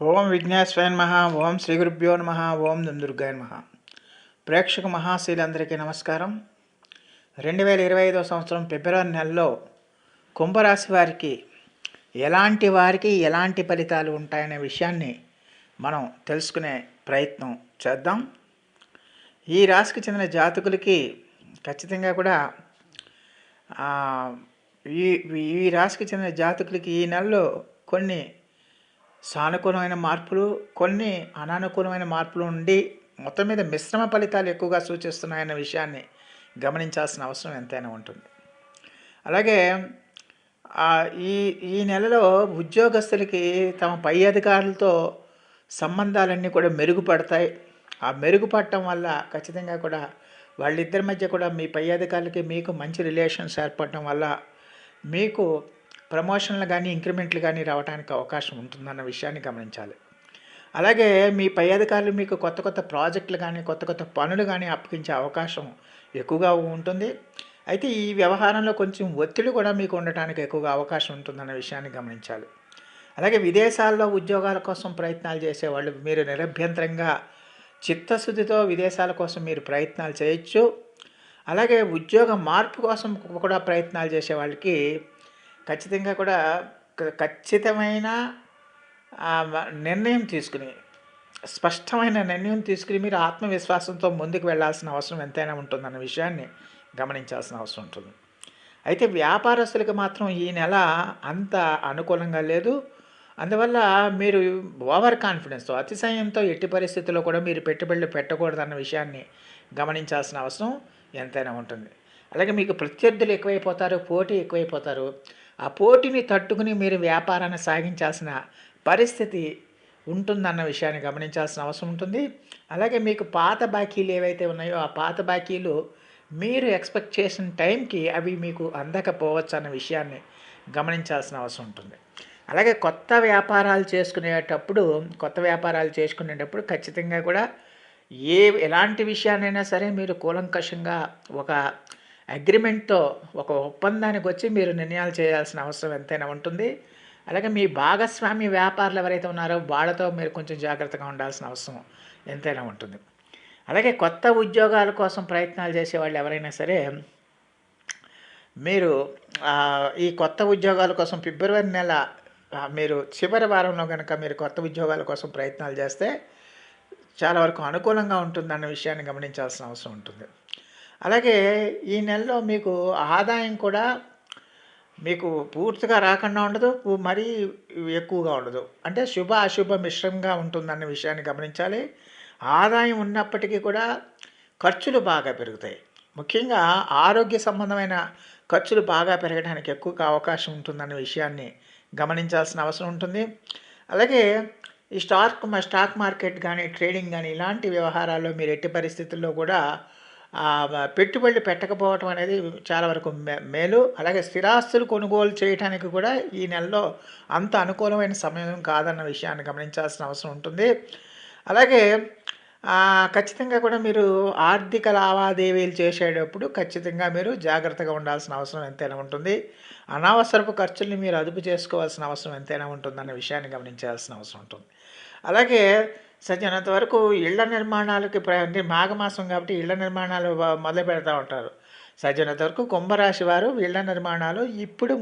ఓం విఘ్నేశ్వరాయ నమ ఓం శ్రీ గురుభ్యో నమ ఓం దుర్గాయ నమ. ప్రేక్షక మహాశీలందరికీ నమస్కారం. రెండు వేల ఇరవై ఐదో సంవత్సరం ఫిబ్రవరి నెలలో కుంభరాశి వారికి ఎలాంటి వారికి ఎలాంటి ఫలితాలు ఉంటాయనే విషయాన్ని మనం తెలుసుకునే ప్రయత్నం చేద్దాం. ఈ రాశికి చెందిన జాతకులకి ఖచ్చితంగా కూడా ఈ ఈ రాశికి చెందిన జాతకులకి ఈ నెలలో కొన్ని సానుకూలమైన మార్పులు కొన్ని అనానుకూలమైన మార్పులు ఉండి మొత్తం మీద మిశ్రమ ఫలితాలు ఎక్కువగా సూచిస్తున్నాయన్న విషయాన్ని గమనించాల్సిన అవసరం ఎంతైనా ఉంటుంది. అలాగే ఈ ఈ నెలలో ఉద్యోగస్తులకి తమ పై అధికారులతో సంబంధాలన్నీ కూడా మెరుగుపడతాయి. ఆ మెరుగుపడటం వల్ల ఖచ్చితంగా కూడా వాళ్ళిద్దరి మధ్య కూడా మీ పై అధికారులకి మీకు మంచి రిలేషన్స్ ఏర్పడటం వల్ల మీకు ప్రమోషన్లు కానీ ఇంక్రిమెంట్లు కానీ రావడానికి అవకాశం ఉంటుందన్న విషయాన్ని గమనించాలి. అలాగే మీ పై అధికారులు మీకు కొత్త కొత్త ప్రాజెక్టులు కానీ కొత్త కొత్త పనులు కానీ అప్పగించే అవకాశం ఎక్కువగా ఉంటుంది. అయితే ఈ వ్యవహారంలో కొంచెం ఒత్తిడి కూడా మీకు ఉండటానికి ఎక్కువగా అవకాశం ఉంటుందన్న విషయాన్ని గమనించాలి. అలాగే విదేశాల్లో ఉద్యోగాల కోసం ప్రయత్నాలు చేసేవాళ్ళు మీరు నిరభ్యంతరంగా చిత్తశుద్ధితో విదేశాల కోసం మీరు ప్రయత్నాలు చేయొచ్చు. అలాగే ఉద్యోగ మార్పు కోసం కూడా ప్రయత్నాలు చేసే వాళ్ళకి ఖచ్చితంగా కూడా ఖచ్చితమైన నిర్ణయం తీసుకుని స్పష్టమైన నిర్ణయం తీసుకుని మీరు ఆత్మవిశ్వాసంతో ముందుకు వెళ్ళాల్సిన అవసరం ఎంతైనా ఉంటుందన్న విషయాన్ని గమనించాల్సిన అవసరం ఉంటుంది. అయితే వ్యాపారస్తులకు మాత్రం ఈ నెల అంత అనుకూలంగా లేదు. అందువల్ల మీరు ఓవర్ కాన్ఫిడెన్స్తో అతిశయంతో ఎట్టి పరిస్థితుల్లో కూడా మీరు పెట్టుబడులు పెట్టకూడదన్న విషయాన్ని గమనించాల్సిన అవసరం ఎంతైనా ఉంటుంది. అలాగే మీకు ప్రత్యర్థులు ఎక్కువైపోతారు పోటీ ఎక్కువైపోతారు. ఆ పోటీని తట్టుకుని మీరు వ్యాపారాన్ని సాగించాల్సిన పరిస్థితి ఉంటుందన్న విషయాన్ని గమనించాల్సిన అవసరం ఉంటుంది. అలాగే మీకు పాత బాకీలు ఏవైతే ఉన్నాయో ఆ పాత బాకీలు మీరు ఎక్స్పెక్ట్ చేసిన టైంకి అవి మీకు అందకపోవచ్చు అన్న విషయాన్ని గమనించాల్సిన అవసరం ఉంటుంది. అలాగే కొత్త వ్యాపారాలు చేసుకునేటప్పుడు కొత్త వ్యాపారాలు చేసుకునేటప్పుడు ఖచ్చితంగా కూడా ఏ ఎలాంటి విషయాన్నైనా సరే మీరు కూలంకషంగా ఒక అగ్రిమెంట్తో ఒక ఒప్పందానికి వచ్చి మీరు నిర్ణయాలు చేయాల్సిన అవసరం ఎంతైనా ఉంటుంది. అలాగే మీ భాగస్వామి వ్యాపారులు ఎవరైతే ఉన్నారో వాళ్ళతో మీరు కొంచెం జాగ్రత్తగా ఉండాల్సిన అవసరం ఎంతైనా ఉంటుంది. అలాగే కొత్త ఉద్యోగాల కోసం ప్రయత్నాలు చేసే వాళ్ళు ఎవరైనా సరే మీరు ఈ కొత్త ఉద్యోగాల కోసం ఫిబ్రవరి నెల మీరు చివరి వారంలో కనుక మీరు కొత్త ఉద్యోగాల కోసం ప్రయత్నాలు చేస్తే చాలా వరకు అనుకూలంగా ఉంటుందన్న విషయాన్ని గమనించాల్సిన అవసరం ఉంటుంది. అలాగే ఈ నెలలో మీకు ఆదాయం కూడా మీకు పూర్తిగా రాకుండా ఉండదు మరీ ఎక్కువగా ఉండదు. అంటే శుభ అశుభ మిశ్రంగా ఉంటుందన్న విషయాన్ని గమనించాలి. ఆదాయం ఉన్నప్పటికీ కూడా ఖర్చులు బాగా పెరుగుతాయి. ముఖ్యంగా ఆరోగ్య సంబంధమైన ఖర్చులు బాగా పెరగడానికి ఎక్కువగా అవకాశం ఉంటుందన్న విషయాన్ని గమనించాల్సిన అవసరం ఉంటుంది. అలాగే ఈ స్టాక్ స్టాక్ మార్కెట్ కానీ ట్రేడింగ్ కానీ ఇలాంటి వ్యవహారాల్లో మీరు ఎట్టి పరిస్థితుల్లో కూడా పెట్టుబడులు పెట్టకపోవటం అనేది చాలా వరకు మే- మేలు. అలాగే స్థిరాస్తులు కొనుగోలు చేయడానికి కూడా ఈ నెలలో అంత అనుకూలమైన సమయం కాదన్న విషయాన్ని గమనించాల్సిన అవసరం ఉంటుంది. అలాగే ఖచ్చితంగా కూడా మీరు ఆర్థిక లావాదేవీలు చేసేటప్పుడు ఖచ్చితంగా మీరు జాగ్రత్తగా ఉండాల్సిన అవసరం ఎంతైనా ఉంటుంది. అనవసరపు ఖర్చుల్ని మీరు అదుపు చేసుకోవాల్సిన అవసరం ఎంతైనా ఉంటుందన్న విషయాన్ని గమనించాల్సిన అవసరం ఉంటుంది. అలాగే సజ్జనంత వరకు ఇళ్ళ నిర్మాణాలకి ప్ర- మాఘమాసం కాబట్టి ఇళ్ళ నిర్మాణాలు మొదలు పెడతా ఉంటారు. సజ్జనంత వరకు కుంభరాశి వారు ఇళ్ళ నిర్మాణాలు ఇప్పుడు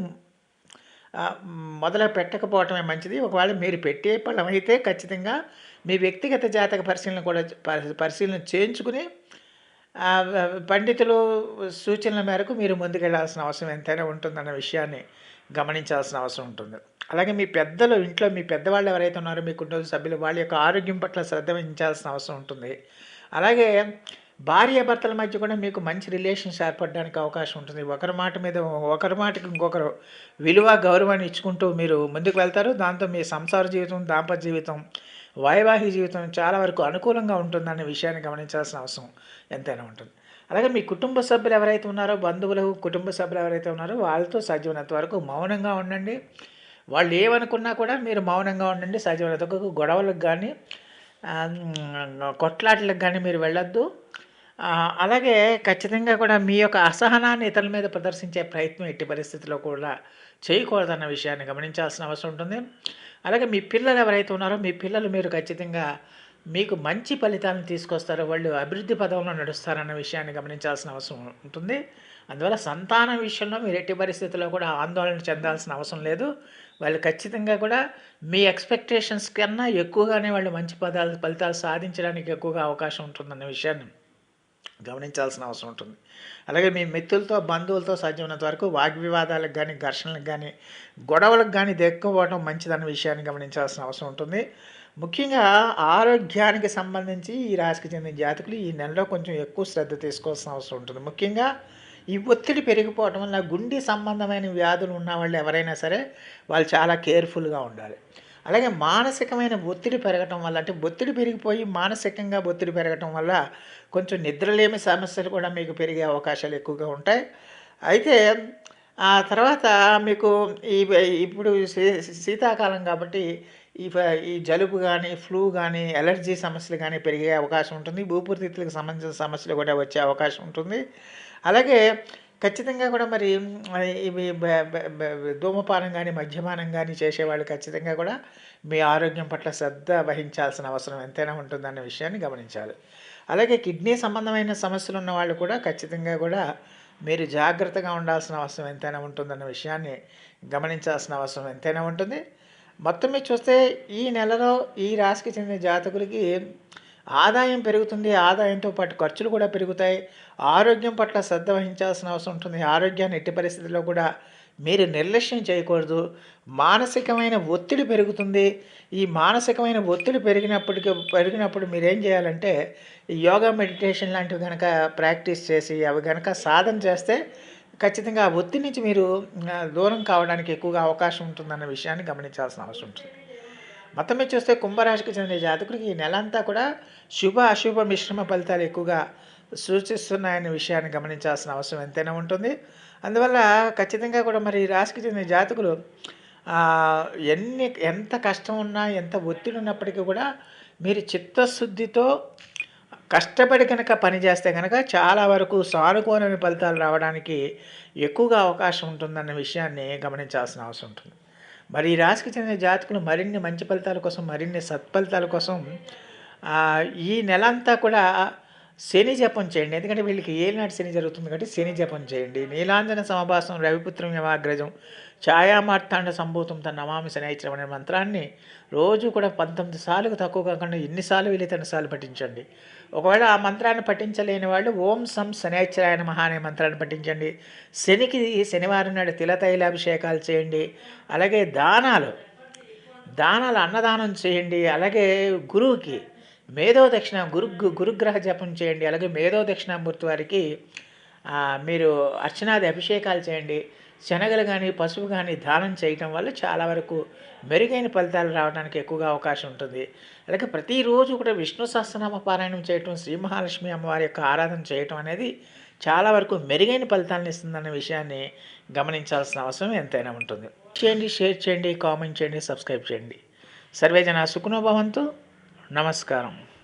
మొదలు పెట్టకపోవటమే మంచిది. ఒకవేళ మీరు పెట్టే పళ్ళం అయితే ఖచ్చితంగా మీ వ్యక్తిగత జాతక పరిశీలన కూడా పరిశీలన చేయించుకుని పండితులు సూచనల మేరకు మీరు ముందుకెళ్ళాల్సిన అవసరం ఎంతైనా ఉంటుందన్న విషయాన్ని గమనించాల్సిన అవసరం ఉంటుంది. అలాగే మీ పెద్దలు ఇంట్లో మీ పెద్దవాళ్ళు ఎవరైతే ఉన్నారో మీ కుటుంబ సభ్యులు వాళ్ళ యొక్క ఆరోగ్యం పట్ల శ్రద్ధ వహించాల్సిన అవసరం ఉంటుంది. అలాగే భార్య భర్తల మధ్య కూడా మీకు మంచి రిలేషన్స్ ఏర్పడడానికి అవకాశం ఉంటుంది. ఒకరి మాట మీద ఒకరి మాటకి ఇంకొకరు విలువ గౌరవాన్ని ఇచ్చుకుంటూ మీరు ముందుకు వెళ్తారు. దాంతో మీ సంసార జీవితం దాంపత్య జీవితం వైవాహిక జీవితం చాలా వరకు అనుకూలంగా ఉంటుందనే విషయాన్ని గమనించాల్సిన అవసరం ఎంతైనా ఉంటుంది. అలాగే మీ కుటుంబ సభ్యులు ఎవరైతే ఉన్నారో బంధువులు కుటుంబ సభ్యులు ఎవరైతే ఉన్నారో వాళ్ళతో సాధ్యమైనంత వరకు మౌనంగా ఉండండి. వాళ్ళు ఏమనుకున్నా కూడా మీరు మౌనంగా ఉండండి సాధ్యమైనంత గొడవలకు కానీ కొట్లాటలకు కానీ మీరు వెళ్ళొద్దు. అలాగే ఖచ్చితంగా కూడా మీ యొక్క అసహనాన్ని ఇతరుల మీద ప్రదర్శించే ప్రయత్నం ఎట్టి పరిస్థితిలో కూడా చేయకూడదన్న విషయాన్ని గమనించాల్సిన అవసరం ఉంటుంది. అలాగే మీ పిల్లలు ఎవరైతే ఉన్నారో మీ పిల్లలు మీరు ఖచ్చితంగా మీకు మంచి ఫలితాలను తీసుకొస్తారో వాళ్ళు అభివృద్ధి పదంలో నడుస్తారన్న విషయాన్ని గమనించాల్సిన అవసరం ఉంటుంది. అందువల్ల సంతానం విషయంలో మీరు ఎట్టి పరిస్థితుల్లో కూడా ఆందోళన చెందాల్సిన అవసరం లేదు. వాళ్ళు ఖచ్చితంగా కూడా మీ ఎక్స్పెక్టేషన్స్ కన్నా ఎక్కువగానే వాళ్ళు మంచి పదాలు ఫలితాలు సాధించడానికి ఎక్కువగా అవకాశం ఉంటుందన్న విషయాన్ని గమనించాల్సిన అవసరం ఉంటుంది. అలాగే మీ మిత్రులతో బంధువులతో సాధ్యమైనంత వరకు వాగ్వివాదాలకు కానీ ఘర్షణలకు కానీ గొడవలకు కానీ దెక్కుపోవడం మంచిదన్న విషయాన్ని గమనించాల్సిన అవసరం ఉంటుంది. ముఖ్యంగా ఆరోగ్యానికి సంబంధించి ఈ రాశికి చెందిన జాతకులు ఈ నెలలో కొంచెం ఎక్కువ శ్రద్ధ తీసుకోవాల్సిన అవసరం ఉంటుంది. ముఖ్యంగా ఈ ఒత్తిడి పెరిగిపోవడం వల్ల గుండె సంబంధమైన వ్యాధులు ఉన్న వాళ్ళు ఎవరైనా సరే వాళ్ళు చాలా కేర్ఫుల్గా ఉండాలి. అలాగే మానసికమైన ఒత్తిడి పెరగటం వల్ల అంటే ఒత్తిడి పెరిగిపోయి మానసికంగా ఒత్తిడి పెరగటం వల్ల కొంచెం నిద్రలేమి సమస్యలు కూడా మీకు పెరిగే అవకాశాలు ఎక్కువగా ఉంటాయి. అయితే ఆ తర్వాత మీకు ఈ ఇప్పుడు శీతాకాలం కాబట్టి ఈ ఈ జలుబు కానీ ఫ్లూ కానీ ఎలర్జీ సమస్యలు కానీ పెరిగే అవకాశం ఉంటుంది. ఊపిరితిత్తులకు సంబంధించిన సమస్యలు కూడా వచ్చే అవకాశం ఉంటుంది. అలాగే ఖచ్చితంగా కూడా మరి ఇవి ధూమపానం కానీ మద్యపానం కానీ చేసేవాళ్ళు ఖచ్చితంగా కూడా మీ ఆరోగ్యం పట్ల శ్రద్ధ వహించాల్సిన అవసరం ఎంతైనా ఉంటుందన్న విషయాన్ని గమనించాలి. అలాగే కిడ్నీ సంబంధమైన సమస్యలు ఉన్న వాళ్ళు కూడా ఖచ్చితంగా కూడా మీరు జాగ్రత్తగా ఉండాల్సిన అవసరం ఎంతైనా ఉంటుందన్న విషయాన్ని గమనించాల్సిన అవసరం ఎంతైనా ఉంటుంది. మొత్తం మీద చూస్తే ఈ నెలలో ఈ రాశికి చెందిన జాతకులకి ఆదాయం పెరుగుతుంది ఆదాయంతో పాటు ఖర్చులు కూడా పెరుగుతాయి. ఆరోగ్యం పట్ల శ్రద్ధ వహించాల్సిన అవసరం ఉంటుంది. ఆరోగ్యాన్ని ఎట్టి పరిస్థితుల్లో కూడా మీరు నిర్లక్ష్యం చేయకూడదు. మానసికమైన ఒత్తిడి పెరుగుతుంది. ఈ మానసికమైన ఒత్తిడి పెరిగినప్పటికీ పెరిగినప్పుడు మీరేం చేయాలంటే యోగా మెడిటేషన్ లాంటివి కనుక ప్రాక్టీస్ చేసి అవి కనుక సాధన చేస్తే ఖచ్చితంగా ఆ ఒత్తిడి నుంచి మీరు దూరం కావడానికి ఎక్కువగా అవకాశం ఉంటుందన్న విషయాన్ని గమనించాల్సిన అవసరం ఉంటుంది. మొత్తం మీద చూస్తే కుంభరాశికి చెందిన జాతకుడికి ఈ నెల అంతా కూడా శుభ అశుభ మిశ్రమ ఫలితాలు ఎక్కువగా సూచిస్తున్నాయనే విషయాన్ని గమనించాల్సిన అవసరం ఎంతైనా ఉంటుంది. అందువల్ల ఖచ్చితంగా కూడా మరి రాశికి చెందిన జాతకులు ఎన్ని ఎంత కష్టం ఉన్నా ఎంత ఒత్తిడి ఉన్నప్పటికీ కూడా మీరు చిత్తశుద్ధితో కష్టపడి కనుక పనిచేస్తే కనుక చాలా వరకు సానుకూలమైన ఫలితాలు రావడానికి ఎక్కువగా అవకాశం ఉంటుందన్న విషయాన్ని గమనించాల్సిన అవసరం ఉంటుంది. మరి ఈ రాశికి చెందిన జాతకులు మరిన్ని మంచి ఫలితాల కోసం మరిన్ని సత్ఫలితాల కోసం ఈ నెల అంతా కూడా శని జపం చేయండి. ఎందుకంటే వీళ్ళకి ఏలినాటి శని జరుగుతుంది కాబట్టి శని జపం చేయండి. నీలాంజన సమభాసం రవిపుత్రం యమాగ్రజం ఛాయామార్తాండ సంభూతం తన నమామి శనైత్రం అనే మంత్రాన్ని రోజు కూడా పంతొమ్మిది సార్లు తక్కువ కాకుండా ఎన్నిసార్లు వీలైతే సార్లు పఠించండి. ఒకవేళ ఆ మంత్రాన్ని పఠించలేని వాళ్ళు ఓం సం శనైశ్చరాయన మహా అనే మంత్రాన్ని పఠించండి. శనికి శనివారం నాడు తిలతైలాభిషేకాలు చేయండి. అలాగే దానాలు. దానాలు అన్నదానం చేయండి. అలాగే గురువుకి మేధో దక్షిణ గురు గురుగ్రహ జపం చేయండి. అలాగే మేధో దక్షిణామూర్తి వారికి మీరు అర్చనాది అభిషేకాలు చేయండి. శనగలు కానీ పసుపు కానీ దానం చేయటం వల్ల చాలా వరకు మెరుగైన ఫలితాలు రావడానికి ఎక్కువగా అవకాశం ఉంటుంది. అలాగే ప్రతిరోజు కూడా విష్ణు సహస్రనామ పారాయణం చేయటం శ్రీ మహాలక్ష్మి అమ్మవారి యొక్క ఆరాధన చేయటం అనేది చాలా వరకు మెరుగైన ఫలితాలను ఇస్తుందన్న విషయాన్ని గమనించాల్సిన అవసరం ఎంతైనా ఉంటుంది. చేయండి షేర్ చేయండి కామెంట్ చేయండి సబ్స్క్రైబ్ చేయండి. సర్వేజన సుఖనోభవంతు నమస్కారం.